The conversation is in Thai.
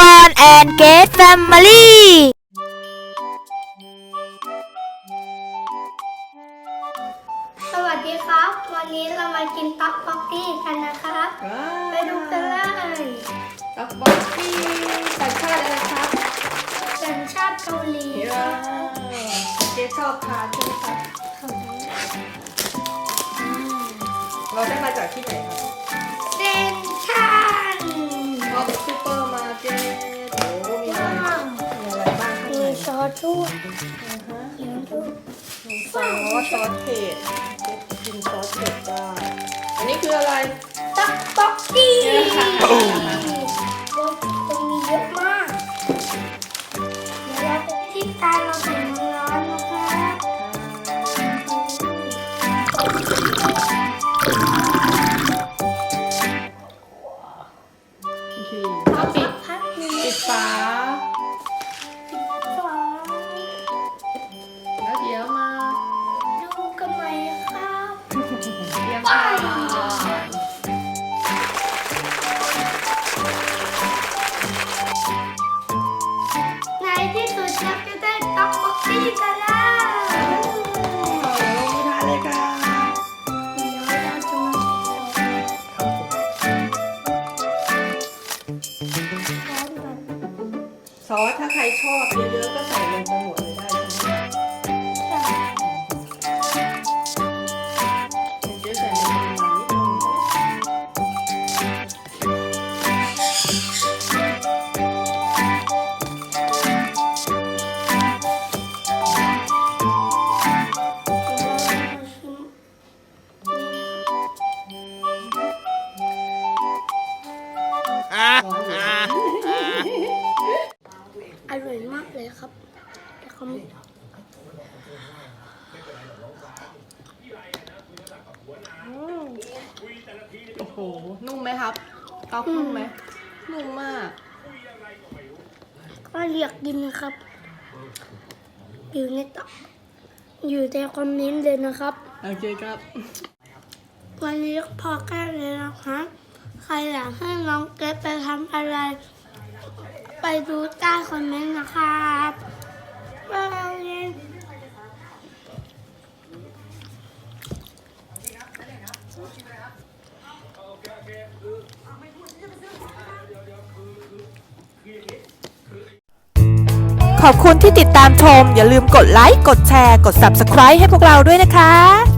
ก่อนแอนเกตแฟมิลี่สวัสดีครับ วันนี้เรามากินตับป๊อกกี้กันนะครับว้าไปดูกันเลยตักบ็อกกี้สัญชาติอะไรครับ สัญชาติเกาหลีคว้ารับวเจ๊ชอบทานใช่ไหมครับเราได้มาจากที่ไหนครับางมีในซอสด้วยอ่าฮะมีด้วยมีซอสซอสเผ็ดเจ๊กินซอสเผ็ดได้อันนี้คืออะไรตับป๊อกกี้ค่ะตรงนี้เยอะมากเดี๋ยวเราจะที่ตาเราใส่น้ำร้อนนะครับโอเคเอาแล้วปิดพักหนึ่งปิดฝาฝา รียมทานในที่สุดเราจะได้ตับบ็อกซี่กันแล้วเอาเดี๋ยวลงมือทานเลยค่ะเดี๋ยวเราจะมาร้อนกันซอสถ้าใครชอบเยอะๆก็ใส่ลงไปหมดเลยได้ อนอยู่นะอร่อยมากเลยครับแต่เขาไม่โอ้โห นุ่มไหมครับต๊อกนุ่มไหมนุ่มมาก ก็เรียกกินนะครับ อยู่ในตับอยู่ในคอมเมนต์เลยนะครับ โอเคครับ วันนี้พอแก้เลยนะคะใครอยากให้น้องเกดไปทำอะไร ไปดูใต้คอมเมนต์นะครับบ๊ายบายขอบคุณที่ติดตามชม อย่าลืมกดไลค์ กดแชร์ กด Subscribe ให้พวกเราด้วยนะคะ